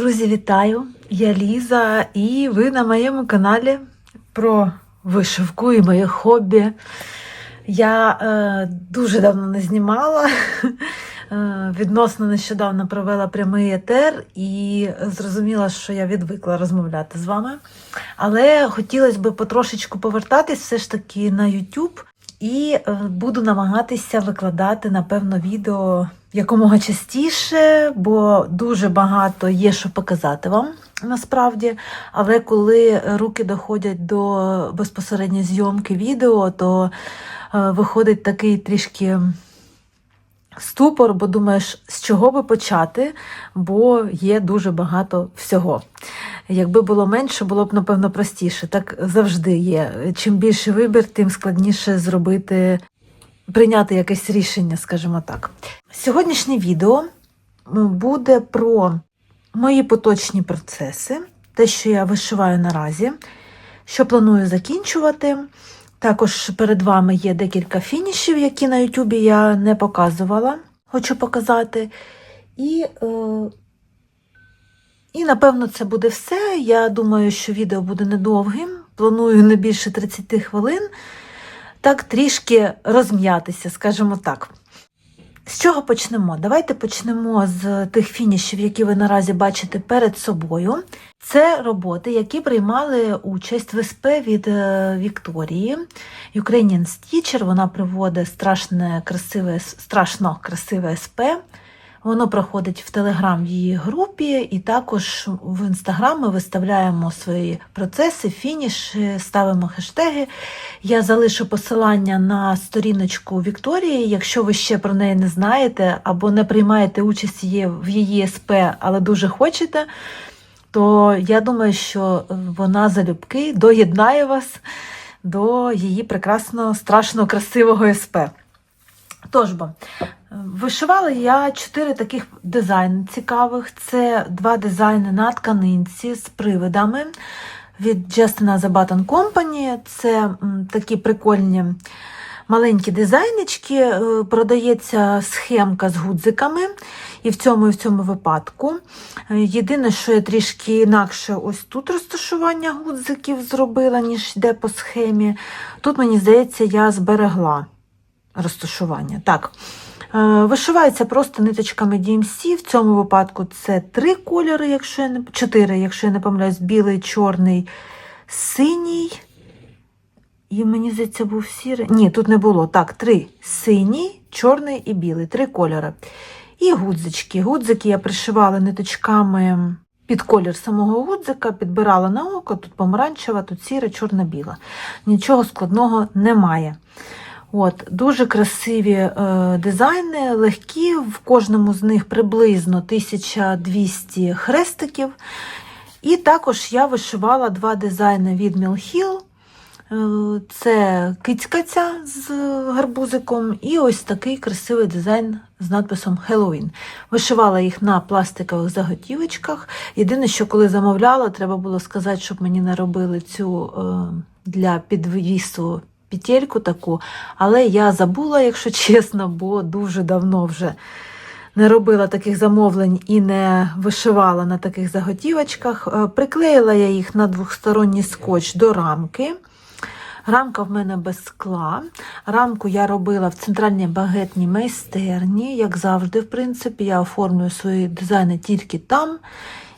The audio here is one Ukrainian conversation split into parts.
Друзі, вітаю! Я Ліза, і ви на моєму каналі про вишивку і моє хобі. Я е, дуже давно не знімала. Е, Відносно нещодавно провела прямий етер і зрозуміла, що я відвикла розмовляти з вами. Але хотілося б потрошечку повертатись все ж таки на YouTube і е, буду намагатися викладати, напевно, відео якомога частіше, бо дуже багато є що показати вам насправді. Але коли руки доходять до безпосередньо зйомки відео, то е, виходить такий трішки ступор, бо думаєш, з чого би почати, бо є дуже багато всього. Якби було менше, було б, напевно, простіше. Так завжди є. Чим більше вибір, тим складніше зробити, прийняти якесь рішення, скажімо так. Сьогоднішнє відео буде про мої поточні процеси, те, що я вишиваю наразі, що планую закінчувати. Також перед вами є декілька фінішів, які на Ютубі я не показувала, хочу показати. І, е, і, напевно, це буде все. Я думаю, що відео буде недовгим. Планую не більше 30 хвилин. Так, трішки розм'ятися, скажімо так. З чого почнемо? Давайте почнемо з тих фінішів, які ви наразі бачите перед собою. Це роботи, які приймали участь в СП від е, Вікторії. Ukrainian Stitcher, вона приводить страшне, красиве, страшно красиве СП. Воно проходить в Телеграм її групі, і також в інстаграм ми виставляємо свої процеси, фініші, ставимо хештеги. Я залишу посилання на сторіночку Вікторії. Якщо ви ще про неї не знаєте або не приймаєте участь в її СП, але дуже хочете, то я думаю, що вона залюбки доєднає вас до її прекрасного, страшно красивого СП. Тож бо, вишивала я чотири таких дизайни цікавих. Це два дизайни на тканинці з привидами від Justin Button Company. Це такі прикольні маленькі дизайнички. Е, Продається схемка з гудзиками. І в цьому і в цьому випадку. Е, Єдине, що я трішки інакше ось тут розташування гудзиків зробила, ніж йде по схемі. Тут, мені здається, я зберегла розташування. Так. Е, Вишивається просто ниточками DMC. В цьому випадку це три кольори, якщо я не чотири, якщо я не помиляюсь, білий, чорний, синій. І мені здається, був сірий. Ні, тут не було. Так, три: синій, чорний і білий. Три кольори. І гудзички. Гудзики я пришивала ниточками під колір самого гудзика, підбирала на око, тут помаранчева, тут сіра, чорна-біла. Нічого складного немає. От, Дуже красиві е, дизайни, легкі, в кожному з них приблизно 1200 хрестиків. І також я вишивала два дизайни від Mill Hill. Це кицька ця з гарбузиком, і ось такий красивий дизайн з надписом Halloween. Вишивала їх на пластикових заготівочках. Єдине, що коли замовляла, треба було сказати, щоб мені не робили цю е, для підвісу петельку таку, але я забула, якщо чесно, бо дуже давно вже не робила таких замовлень і не вишивала на таких заготівочках. Е, Приклеїла я їх на двохсторонній скотч до рамки. Рамка в мене без скла. Рамку я робила в центральній багетній майстерні, як завжди, в принципі, я оформлюю свої дизайни тільки там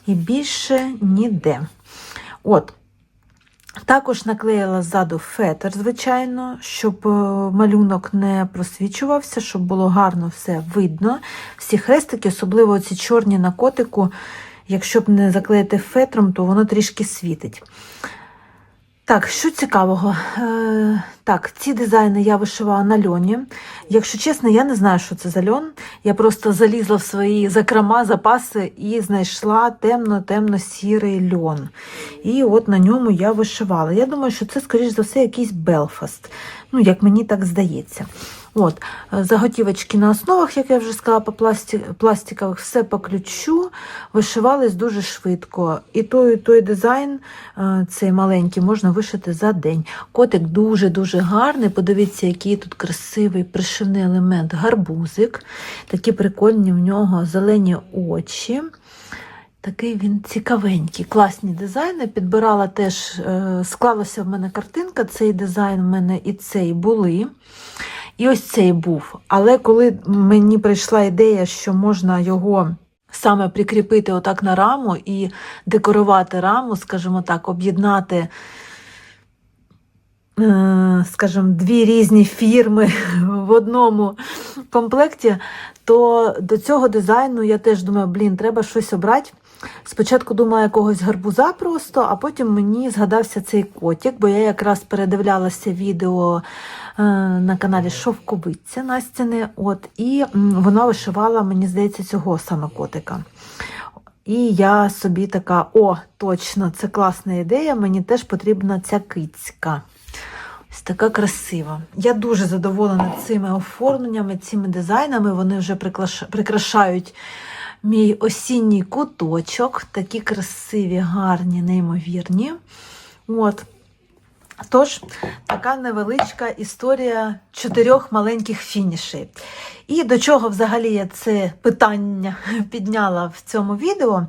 і більше ніде. От. Також наклеїла ззаду фетр, звичайно, щоб е, малюнок не просвічувався, щоб було гарно все видно. Всі хрестики, особливо ці чорні на котику, якщо б не заклеїти фетром, то воно трішки світить. Так, що цікавого? Е, Так, ці дизайни я вишивала на льоні. Якщо чесно, я не знаю, що це за льон. Я просто залізла в свої закрома, запаси і знайшла темно-темно-сірий льон. І от на ньому я вишивала. Я думаю, що це, скоріш за все, якийсь Белфаст. Ну, як мені так здається. От, Заготівочки на основах, як я вже сказала, по пласті... пластикових, все по ключу, вишивались дуже швидко. І той, і той дизайн, е, цей маленький, можна вишити за день. Котик дуже-дуже гарний. Подивіться, який тут красивий пришивний елемент, гарбузик. Такі прикольні в нього зелені очі. Такий він цікавенький, класні дизайни. Підбирала теж, е, склалася в мене картинка, цей дизайн в мене і цей були. І ось цей був. Але коли мені прийшла ідея, що можна його саме прикріпити отак на раму і декорувати раму, скажімо так, об'єднати, е, скажімо, дві різні фірми в одному комплекті, то до цього дизайну я теж думаю, блін, треба щось обрати. Спочатку думала якогось гарбуза просто, а потім мені згадався цей котик, бо я якраз передивлялася відео е, на каналі Шовковиця Настяни, от, і вона вишивала, мені здається, цього саме котика. І я собі така: о, точно, це класна ідея, мені теж потрібна ця кицька. Ось така красива. Я дуже задоволена цими оформленнями, цими дизайнами. Вони вже прикрашають мій осінній куточок. Такі красиві, гарні, неймовірні. От. Тож, така невеличка історія чотирьох маленьких фінішей. І до чого взагалі я це питання підняла в цьому відео,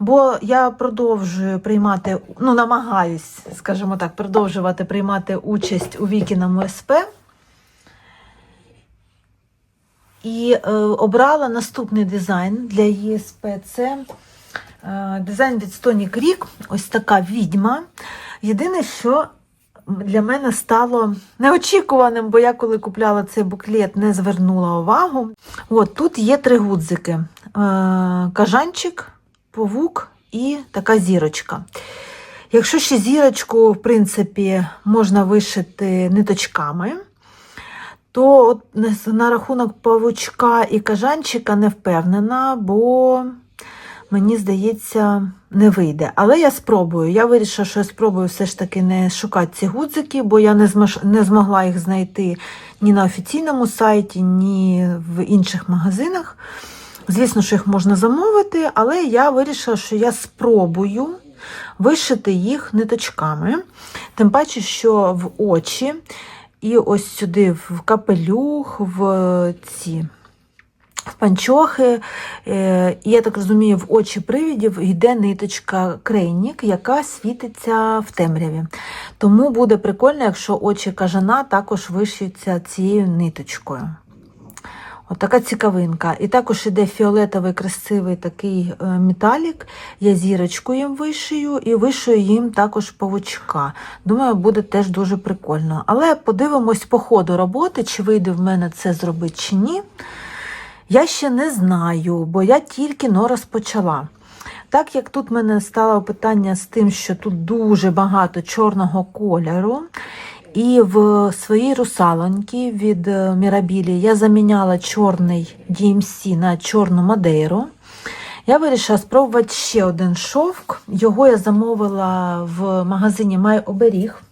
бо я продовжую приймати, ну, намагаюсь, скажімо так, продовжувати приймати участь у Вікіному СП. І е, обрала наступний дизайн для ЄСП. Це е, дизайн від Stony Creek, ось така відьма. Єдине, що для мене стало неочікуваним, бо я коли купляла цей буклет, не звернула увагу. От тут є три гудзики: е, кажанчик, павук і така зірочка. Якщо ще зірочку, в принципі, можна вишити ниточками, то от на- рахунок павучка і кажанчика не впевнена, бо мені здається, не вийде. Але я спробую. Я вирішила, що я спробую все ж таки не шукати ці гудзики, бо я не, змож, не змогла їх знайти ні на офіційному сайті, ні в інших магазинах. Звісно, що їх можна замовити, але я вирішила, що я спробую вишити їх ниточками. Тим паче, що в очі, і ось сюди в капелюх, в ці в панчохи, е, я так розумію, в очі привідів йде ниточка крейнік, яка світиться в темряві. Тому буде прикольно, якщо очі кажана також вишиються цією ниточкою. От така цікавинка. І також іде фіолетовий красивий такий е, металік. Я зірочку їм вишию і вишию їм також павучка. Думаю, буде теж дуже прикольно. Але подивимось по ходу роботи, чи вийде в мене це зробити чи ні. Я ще не знаю, бо я тільки но розпочала. Так як тут в мене стало питання з тим, що тут дуже багато чорного кольору, і в своїй русалоньки від е, Мірабілі я заміняла чорний DMC на чорну Мадейру. Я вирішила спробувати ще один шовк. Його я замовила в магазині Май Оберіг.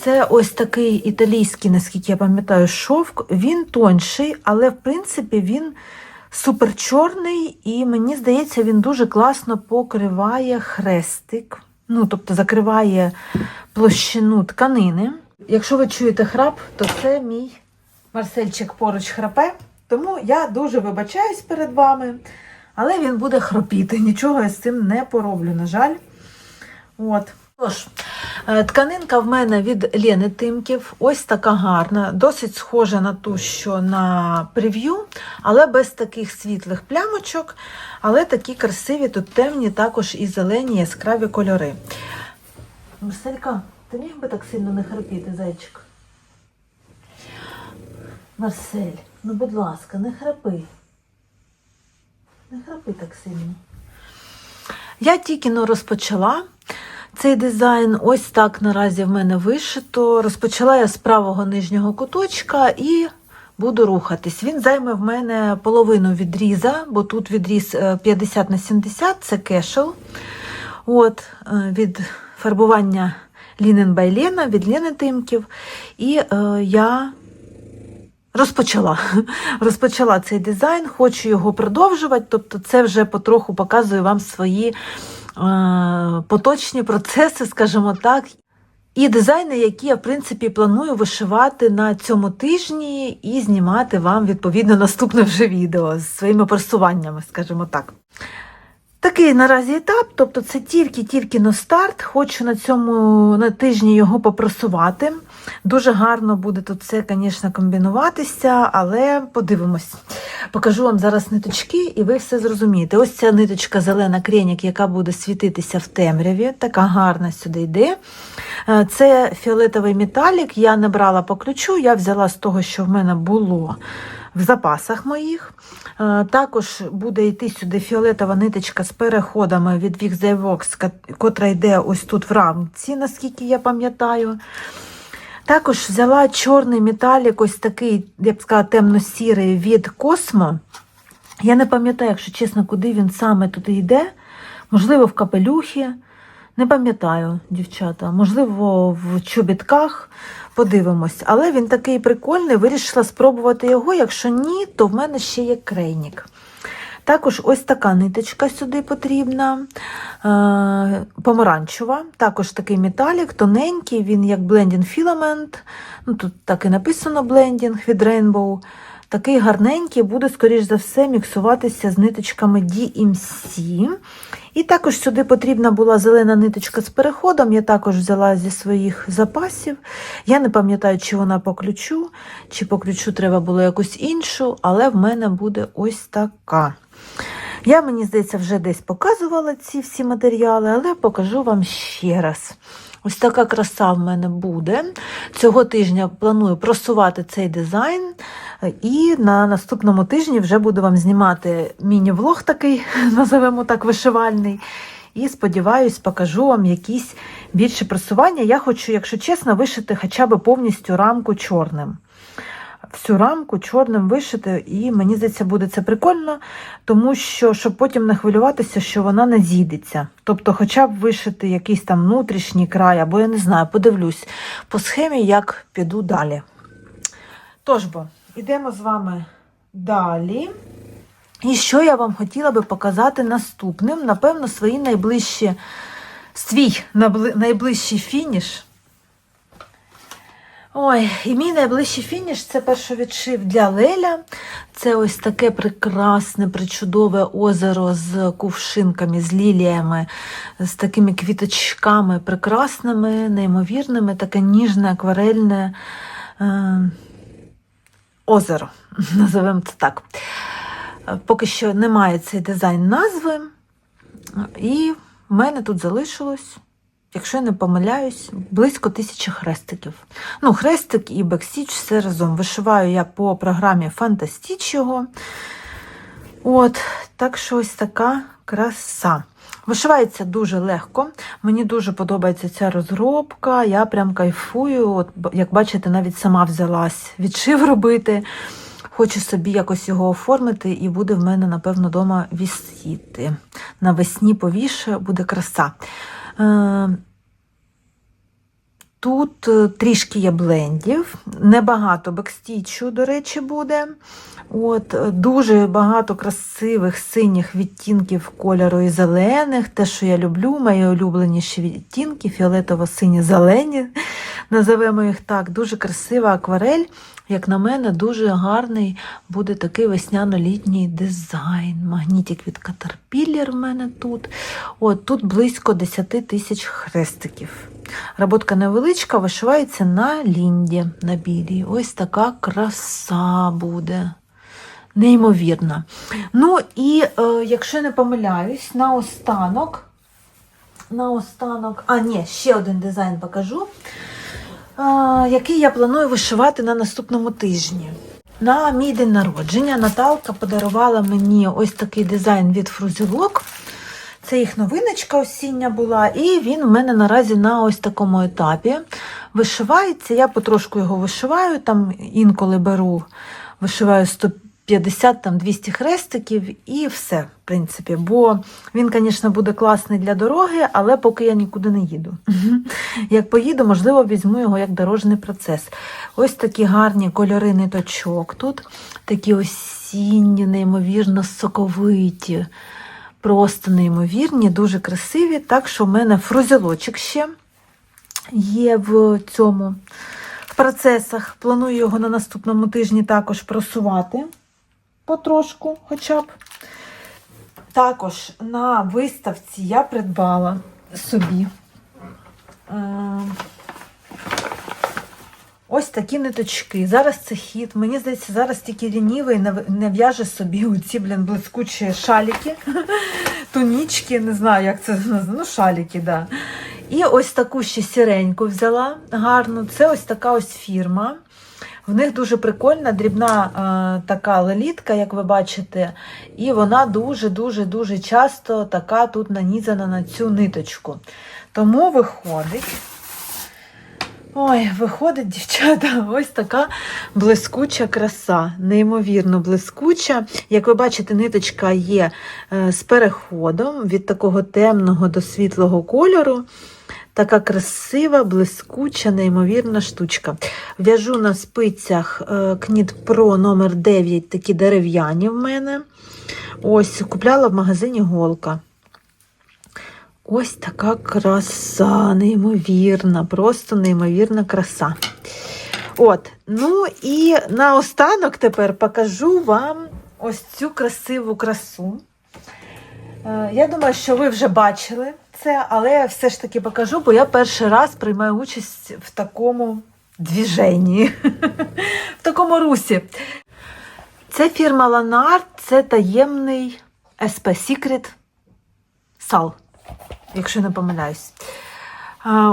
Це ось такий італійський, наскільки я пам'ятаю, шовк. Він тонший, але в принципі він супер чорний, і мені здається, він дуже класно покриває хрестик. Ну, тобто закриває площину тканини. Якщо ви чуєте храп, то це мій Марсельчик поруч храпе. Тому я дуже вибачаюсь перед вами, але він буде хропіти. Нічого я з цим не пороблю, на жаль. От. Тож, тканинка в мене від Лени Тимків. Ось така гарна, досить схожа на ту, що на прев'ю, але без таких світлих плямочок. Але такі красиві, тут темні, також і зелені яскраві кольори. Марселька, ти міг би так сильно не храпіти, зайчик? Марсель, ну будь ласка, не храпи. Не храпи так сильно. Я тільки но розпочала цей дизайн. Ось так наразі в мене вишито. Розпочала я з правого нижнього куточка і буду рухатись. Він займе в мене половину відріза, бо тут відріз е, 50 на 70, це кешел. От, е, від фарбування Лінен by Лена, від Лени Тимків. І е, я розпочала. розпочала цей дизайн, хочу його продовжувати. Тобто, це вже потроху показую вам свої е, поточні процеси, скажімо так. І дизайни, які я, в принципі, планую вишивати на цьому тижні і знімати вам відповідно наступне вже відео з своїми просуваннями, скажімо так. Такий наразі етап, тобто це тільки-тільки на старт. Хочу на цьому на тижні його попросувати. Дуже гарно буде тут все, звісно, комбінуватися, але подивимось. Покажу вам зараз ниточки, і ви все зрозумієте. Ось ця ниточка зелена кренік, яка буде світитися в темряві, така гарна сюди йде. Е, Це фіолетовий металік. Я не брала по ключу, я взяла з того, що в мене було в запасах моїх. Е, Також буде йти сюди фіолетова ниточка з переходами від Vix котра йде ось тут в рамці, наскільки я пам'ятаю. Також взяла чорний металік, ось такий, я б сказала, темно-сірий від Космо. Я не пам'ятаю, якщо чесно, куди він саме туди йде. Можливо, в капелюхі. Не пам'ятаю, дівчата. Можливо, в чобітках. Подивимось. Але він такий прикольний, вирішила спробувати його. Якщо ні, то в мене ще є крейнік. Також ось така ниточка сюди потрібна, помаранчева, також такий металік, тоненький, він як блендінг філамент. Ну, тут так і написано блендінг від Rainbow. Такий гарненький, буде, скоріш за все, міксуватися з ниточками DMC. І також сюди потрібна була зелена ниточка з переходом. Я також взяла зі своїх запасів. Я не пам'ятаю, чи вона по ключу, чи по ключу треба було якусь іншу, але в мене буде ось така. Я, мені здається, вже десь показувала ці всі матеріали, але покажу вам ще раз. Ось така краса в мене буде. Цього тижня планую просувати цей дизайн. І на наступному тижні вже буду вам знімати міні-влог такий, називемо так, вишивальний. І сподіваюсь, покажу вам якісь більше просування. Я хочу, якщо чесно, вишити хоча б повністю рамку чорним. Всю рамку чорним вишити, і мені здається, буде це прикольно, тому що щоб потім не хвилюватися, що вона не зійдеться. Тобто, хоча б вишити якийсь там внутрішній край, або я не знаю, подивлюсь по схемі, як піду далі. Тож бо, йдемо з вами далі. І що я вам хотіла би показати наступним, напевно, свої найближчі, свій найближчий фініш. Ой, і мій найближчий фініш це першовідшив для Леля. Це ось таке прекрасне, причудове озеро з кувшинками, з ліліями, з такими квіточками прекрасними, неймовірними, таке ніжне, акварельне е, озеро. Називаємо це так. Е, Поки що немає цей дизайн назви. І в мене тут залишилось, якщо я не помиляюсь, близько тисячі хрестиків. Ну, хрестик і бекстіч все разом. Вишиваю я по програмі Фантастіч його. От, так що ось така краса. Вишивається дуже легко. Мені дуже подобається ця розробка. Я прям кайфую. От, як бачите, навіть сама взялась відшив робити. Хочу собі якось його оформити, і буде в мене, напевно, вдома вісіти. Навесні повіше буде краса. Е, Тут е, трішки є блендів, небагато бекстічу, до речі, буде. От, е, дуже багато красивих синіх відтінків кольору і зелених. Те, що я люблю, мої улюбленіші відтінки, фіолетово-сині зелені, називаємо їх так. Дуже красива акварель. Як на мене, дуже гарний буде такий весняно-літній дизайн. Магнітик від Caterpillar в мене тут. От тут близько 10 тисяч хрестиків. Роботка невеличка, вишивається на лінді, на білій. Ось така краса буде. Неймовірна. Ну і е, якщо не помиляюсь, на останок, на останок, а ні, ще один дизайн покажу, а, який я планую вишивати на наступному тижні. На мій день народження Наталка подарувала мені ось такий дизайн від фрузілок. Це їх новиночка осіння була, і він у мене наразі на ось такому етапі вишивається. Я потрошку його вишиваю, там інколи беру, вишиваю 150 там 200 хрестиків і все, в принципі. Бо він, звісно, буде класний для дороги, але поки я нікуди не їду. Як поїду, можливо, візьму його як дорожній процес. Ось такі гарні кольори ниточок тут, такі осінні, неймовірно соковиті. Просто неймовірні, дуже красиві. Так що в мене фрузелочок ще є в цьому в процесах. Планую його на наступному тижні також просувати потрошку, хоча б. також на виставці я придбала собі е, ось такі ниточки. Зараз це хід. Мені здається, зараз тільки лінівий не, в'яже собі оці, блін, блискучі шаліки, тунічки, не знаю, як це ну, шаліки, да. І ось таку ще сіреньку взяла гарну. Це ось така ось фірма. В них дуже прикольна дрібна е, така лелітка, як ви бачите, і вона дуже-дуже-дуже часто така тут нанізана на цю ниточку. Тому виходить. Ой, виходить, дівчата, ось така блискуча краса, неймовірно блискуча. Як ви бачите, ниточка є е, з переходом від такого темного до світлого кольору. Така красива, блискуча, неймовірна штучка. В'яжу на спицях е, Кніт Pro номер 9 такі дерев'яні в мене. Ось, купляла в магазині Голка. Ось така краса, неймовірна, просто неймовірна краса. От, ну і наостанок тепер покажу вам ось цю красиву красу. Е, Я думаю, що ви вже бачили це, але я все ж таки покажу, бо я перший раз приймаю участь в такому двіженні, в такому русі. Це фірма Lanard, це таємний SP Secret Сал, якщо не помиляюсь.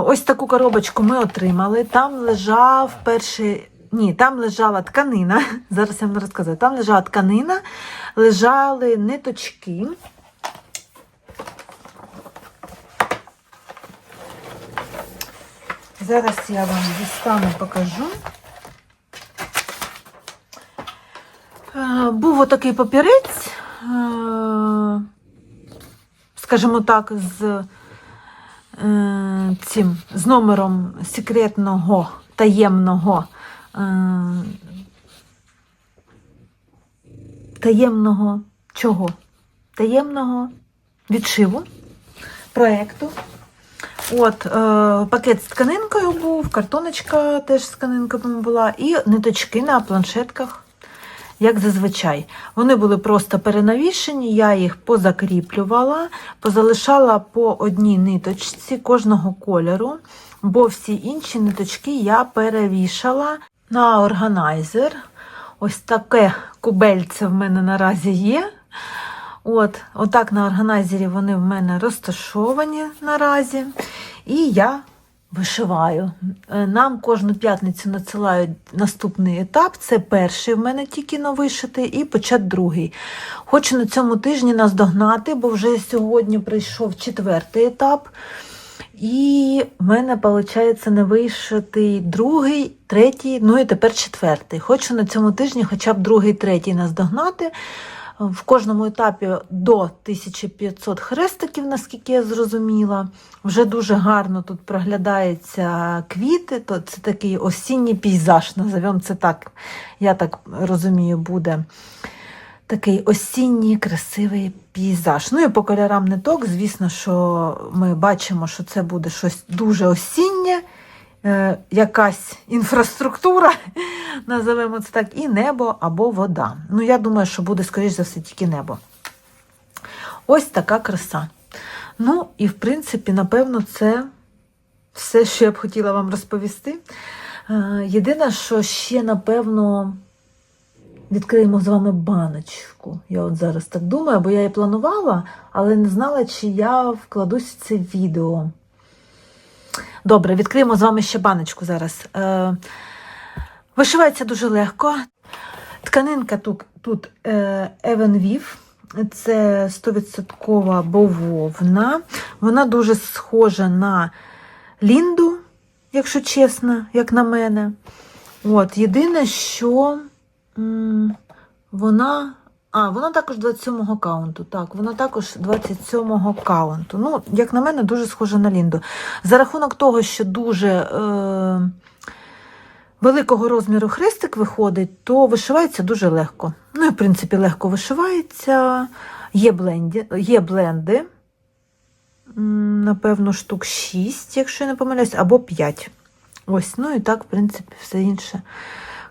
Ось таку коробочку ми отримали. Там лежав перший. Ні, там лежала тканина. Зараз я вам розказую. Там лежала тканина, лежали ниточки. Зараз я вам дістану, покажу. Е, Був отакий папірець, е, скажімо так, з е, цим з номером секретного таємного е, таємного чого? Таємного відшиву проєкту. От, е, пакет з тканинкою був, картоночка теж з тканинкою була, і ниточки на планшетках, як зазвичай. Вони були просто перенавішені, я їх позакріплювала, позалишала по одній ниточці кожного кольору, бо всі інші ниточки я перевішала на органайзер. Ось таке кубельце в мене наразі є. От, отак на органайзері вони в мене розташовані наразі. І я вишиваю. Е, Нам кожну п'ятницю надсилають наступний етап. Це перший в мене тільки на вишитий, і почат другий. Хочу на цьому тижні наздогнати, бо вже сьогодні прийшов четвертий етап. І в мене, виходить, не вишитий другий, третій, ну і тепер четвертий. Хочу на цьому тижні хоча б другий, третій наздогнати. В кожному етапі до 1500 хрестиків, наскільки я зрозуміла. Вже дуже гарно тут проглядаються квіти, то це такий осінній пейзаж, називаємо це так. Я так розумію, буде такий осінній красивий пейзаж. Ну і по кольорам ниток, звісно, що ми бачимо, що це буде щось дуже осіннє, якась інфраструктура, називаємо це так, і небо або вода. Ну, я думаю, що буде, скоріш за все, тільки небо. Ось така краса. Ну, і в принципі, напевно, це все, що я б хотіла вам розповісти. Е, Єдине, що ще, напевно, відкриємо з вами баночку. Я от зараз так думаю, бо я її планувала, але не знала, чи я вкладусь в це відео. Добре, відкриємо з вами ще баночку зараз. Е, Вишивається дуже легко. Тканинка тут, тут е, Evan це 100% бововна. Вона дуже схожа на лінду, якщо чесно, як на мене. От, єдине, що м, вона. А, вона також 27-го каунту. Так, вона також 27-го каунту. Ну, як на мене, дуже схожа на Лінду. За рахунок того, що дуже е, великого розміру хрестик виходить, то вишивається дуже легко. Ну і, в принципі, легко вишивається. Є, бленді, є бленди, напевно, штук 6, якщо я не помиляюсь, або 5. Ось, ну і так, в принципі, все інше.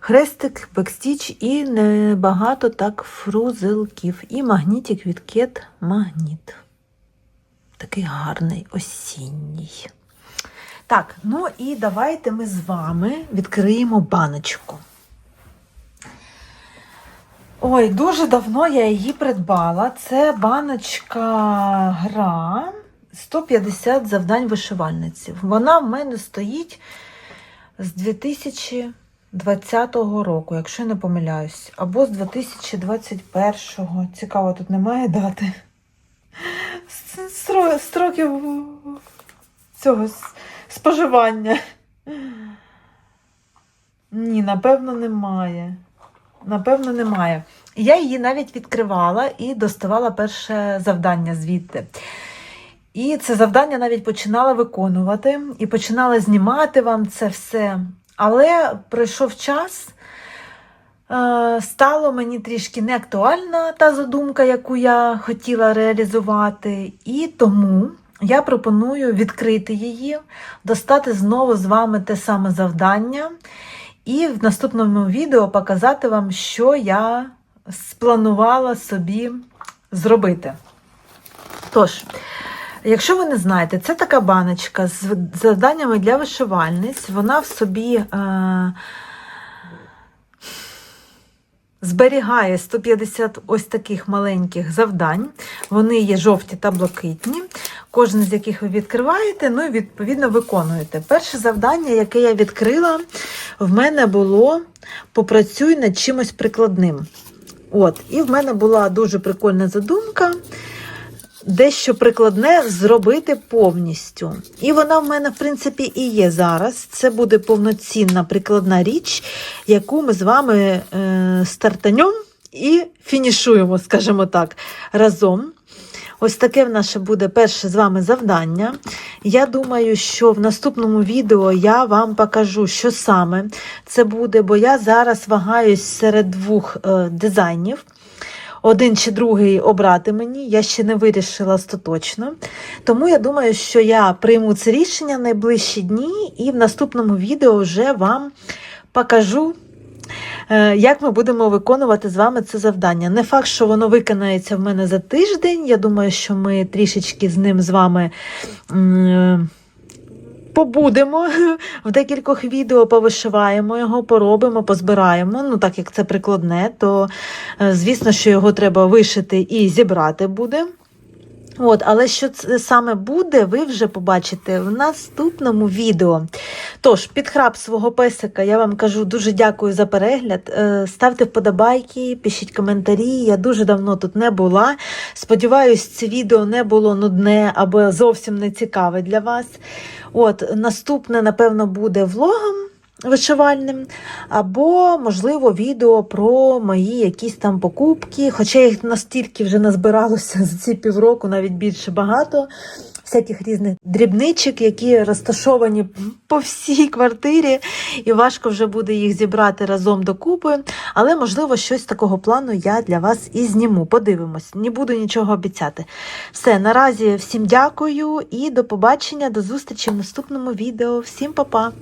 Хрестик, бекстіч і небагато так фрузелків. І магнітик від Кет Магніт. Такий гарний осінній. Так, ну і давайте ми з вами відкриємо баночку. Ой, дуже давно я її придбала. Це баночка гра 150 завдань вишивальниці. Вона в мене стоїть з 2020 року, якщо не помиляюсь, або з 2021-го. Цікаво, тут немає дати. Стро- Строків цього споживання. Ні, напевно, немає. Напевно, немає. Я її навіть відкривала і доставала перше завдання звідти. І це завдання навіть починала виконувати і починала знімати вам це все. Але пройшов час, е, стало мені трішки неактуальна та задумка, яку я хотіла реалізувати. І тому я пропоную відкрити її, достати знову з вами те саме завдання. І в наступному відео показати вам, що я спланувала собі зробити. Тож, якщо ви не знаєте, це така баночка з завданнями для вишивальниць. Вона в собі е, зберігає 150 ось таких маленьких завдань. Вони є жовті та блакитні, кожен з яких ви відкриваєте, ну і відповідно виконуєте. Перше завдання, яке я відкрила, в мене було попрацюй над чимось прикладним. От, і в мене була дуже прикольна задумка. Дещо прикладне зробити повністю. І вона в мене, в принципі, і є зараз. Це буде повноцінна прикладна річ, яку ми з вами е, стартанем і фінішуємо, скажімо так, разом. Ось таке в наше буде перше з вами завдання. Я думаю, що в наступному відео я вам покажу, що саме це буде, бо я зараз вагаюсь серед двох е, дизайнів. Один чи другий обрати мені, я ще не вирішила остаточно. Тому я думаю, що я прийму це рішення найближчі дні, і в наступному відео вже вам покажу, е, як ми будемо виконувати з вами це завдання. Не факт, що воно виконається в мене за тиждень. Я думаю, що ми трішечки з ним з вами. Побудемо в декількох відео, повишиваємо його, поробимо, позбираємо. Ну, так як це прикладне, то е, звісно, що його треба вишити і зібрати буде. От, але що це саме буде, ви вже побачите в наступному відео. Тож, під храп свого песика я вам кажу дуже дякую за перегляд. Е, Ставте вподобайки, пишіть коментарі. Я дуже давно тут не була. Сподіваюсь, це відео не було нудне або зовсім не цікаве для вас. От, наступне, напевно, буде влогом вишивальним, або, можливо, відео про мої якісь там покупки. Хоча їх настільки вже назбиралося за ці півроку, навіть більше багато. Всяких різних дрібничок, які розташовані по всій квартирі, і важко вже буде їх зібрати разом докупи. Але, можливо, щось такого плану я для вас і зніму. Подивимось, не буду нічого обіцяти. Все, наразі всім дякую і до побачення, до зустрічі в наступному відео. Всім па-па!